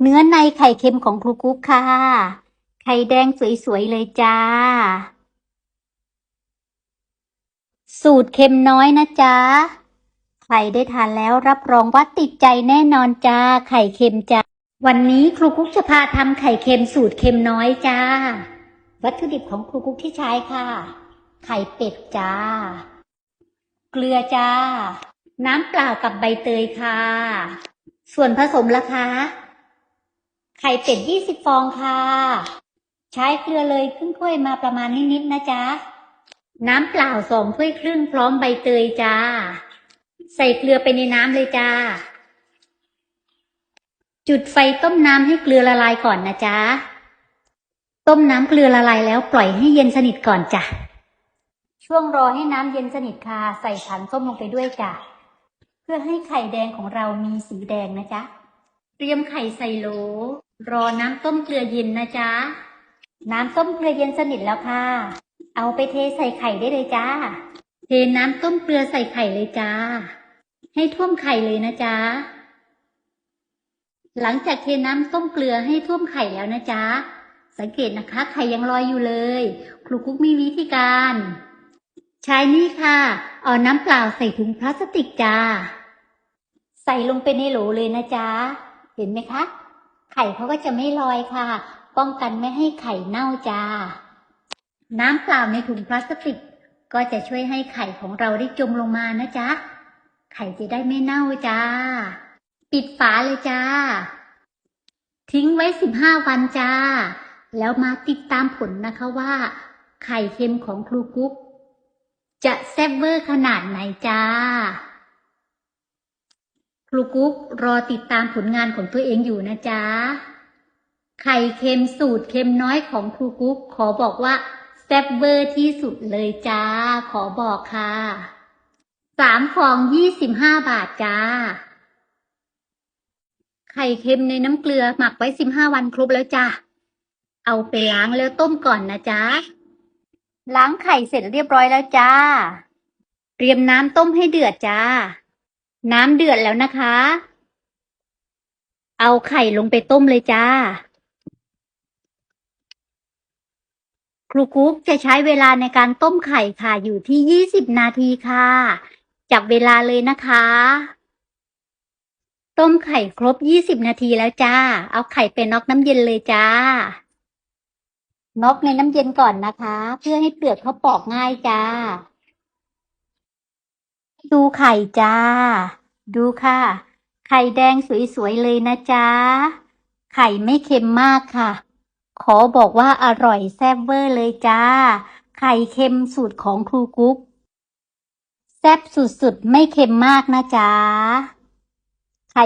เนื้อในไข่เค็มของครูกุ๊กค่ะ ไข่แดงสวยๆเลยจ้า สูตรเค็มน้อยนะจ๊ะ ใครได้ทานแล้วรับรองว่าติดใจแน่นอนจ้า ไข่เค็มจ้า วันนี้ครูกุ๊กจะพาทำไข่เค็มสูตรเค็มน้อยจ้า วัตถุดิบของครูกุ๊กที่ใช้ค่ะ ไข่เป็ดจ้า เกลือจ้า น้ำเปล่ากับใบเตยค่ะ ส่วนผสมล่ะคะ ไข่เป็ดยี่สิบฟองค่ะ ใช้เกลือเลยครึ่งถ้วยมาประมาณนิดๆนะจ๊ะ น้ำเปล่าสองถ้วยครึ่งพร้อมใบเตยจ้า ใส่เกลือไปในน้ำเลยจ้า จุดไฟต้มน้ำให้เกลือละลายก่อนนะจ๊ะ ต้มน้ำเกลือละลายแล้วปล่อยให้เย็นสนิทก่อนจ้ะ ช่วงรอให้น้ำเย็นสนิทค่ะ ใส่ขันส้มลงไปด้วยจ้ะ เพื่อให้ไข่แดงของเรามีสีแดงนะจ๊ะ เตรียมไข่ใส่โหล รอน้ำต้มเกลือเย็นนะจ๊ะ น้ำต้มเกลือเย็นสนิทแล้วค่ะ เอาไปเทใส่ไข่ได้เลยจ้า เทน้ำต้มเกลือใส่ไข่เลยจ้า ให้ท่วมไข่เลยนะจ๊ะ หลังจากเทน้ำต้มเกลือให้ท่วมไข่แล้วนะจ๊ะ สังเกตนะคะ ไข่ยังลอยอยู่เลย ครูกุ๊กมีวิธีการ ใช้นี่ค่ะ เอาน้ำเปล่าใส่ถุงพลาสติกจ้า ใส่ลงไปในโหลเลยนะจ๊ะ เห็นไหมคะ ไข่เขาก็จะไม่ลอยค่ะ ป้องกันไม่ให้ไข่เน่าจ้า น้ำเปล่าในถุงพลาสติก ก็จะช่วยให้ไข่ของเราได้จมลงมานะจ๊ะ ไข่จะได้ไม่เน่าจ้า ปิดฝาเลยจ้า ทิ้งไว้สิบห้าวันจ้า แล้วมาติดตามผลนะคะว่า ไข่เค็มของครูกุ๊กจะแซ่บเวอร์ขนาดไหนจ้า รูกุ๊กรอติดตามผลงานของตัวเองอยู่นะจ๊ะ ไข่เค็มสูตรเค็มน้อยของครูกุ๊กขอบอกว่าแซ่บเวอร์ที่สุดเลยจ้า ขอบอกค่ะสามฟองยี่สิบห้าบาทจ้า ไข่เค็มในน้ำเกลือหมักไว้สิบห้าวันครบแล้วจ้าเอาไปล้างแล้วต้มก่อนนะจ๊ะ ล้างไข่เสร็จเรียบร้อยแล้วจ้า เตรียมน้ำต้มให้เดือดจ้า น้ำเดือดแล้วนะคะ เอาไข่ลงไปต้มเลยจ้า ครูกุ๊กจะใช้เวลาในการต้มไข่ค่ะ อยู่ที่ยี่สิบนาทีค่ะ จับเวลาเลยนะคะ ต้มไข่ครบยี่สิบนาทีแล้วจ้า เอาไข่ไปน็อกน้ำเย็นเลยจ้า น็อกในน้ำเย็นก่อนนะคะ เพื่อให้เปลือกเขาปอกง่ายจ้า ดูไข่จ้า ดูค่ะ ไข่แดงสวยๆเลยนะจ๊ะ ไข่ไม่เค็มมากค่ะ ขอบอกว่าอร่อยแซ่บเวอร์เลยจ้า ไข่เค็มสูตรของครูกุ๊ก แซ่บสุดๆ ไม่เค็มมากนะจ๊ะ ไข่